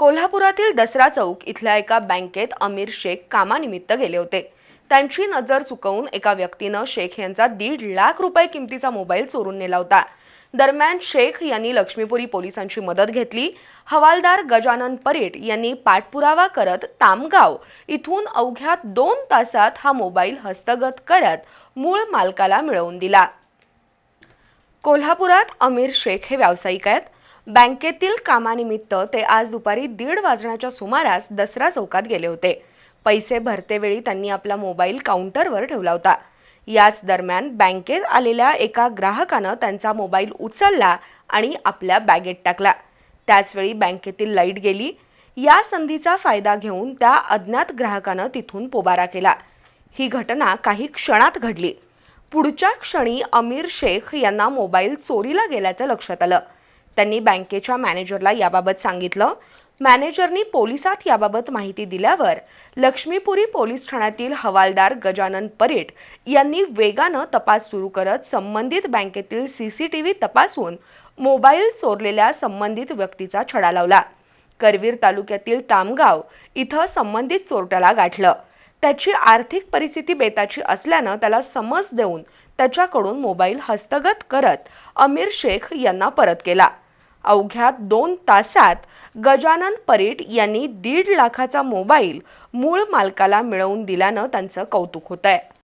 कोल्हापुरातील दसरा चौक इथल्या एका बँकेत अमीर शेख कामानिमित्त गेले होते. त्यांची नजर चुकवून एका व्यक्तीनं शेख यांचा दीड लाख रुपये किमतीचा मोबाईल चोरून नेला होता. दरम्यान शेख यांनी लक्ष्मीपुरी पोलिसांची मदत घेतली. हवालदार गजानन परेट यांनी पाठपुरावा करत तामगाव इथून अवघ्या दोन तासात हा मोबाईल हस्तगत करत मूळ मालकाला मिळवून दिला. कोल्हापुरात अमीर शेख हे व्यावसायिक आहेत. बँकेतील कामानिमित्त ते आज दुपारी दीड वाजण्याच्या सुमारास दसरा चौकात गेले होते. पैसे भरतेवेळी त्यांनी आपला मोबाईल काउंटरवर ठेवला होता. याच दरम्यान बँकेत आलेल्या एका ग्राहकानं त्यांचा मोबाईल उचलला आणि आपल्या बॅगेत टाकला. त्याचवेळी बँकेतील लाइट गेली. या संधीचा फायदा घेऊन त्या अज्ञात ग्राहकानं तिथून पोबारा केला. ही घटना काही क्षणात घडली. पुढच्या क्षणी अमीर शेख यांना मोबाईल चोरीला गेल्याचं लक्षात आलं. त्यांनी बँकेच्या मॅनेजरला याबाबत सांगितलं. मॅनेजरनी पोलिसात याबाबत माहिती दिल्यावर लक्ष्मीपुरी पोलीस ठाण्यातील हवालदार गजानन परेट यांनी वेगानं तपास सुरू करत संबंधित बँकेतील सी सी टी व्ही तपासून मोबाईल चोरलेल्या संबंधित व्यक्तीचा छडा लावला. करवीर तालुक्यातील तामगाव इथं संबंधित चोरट्याला गाठलं. त्याची आर्थिक परिस्थिती बेताची असल्यानं त्याला समज देऊन त्याच्याकडून मोबाईल हस्तगत करत अमीर शेख यांना परत केला. अवघ्या दोन तासात गजानन परेट यांनी दीड लाखाचा मोबाईल मूळ मालकाला मिळवून दिल्यानं त्यांचं कौतुक होत आहे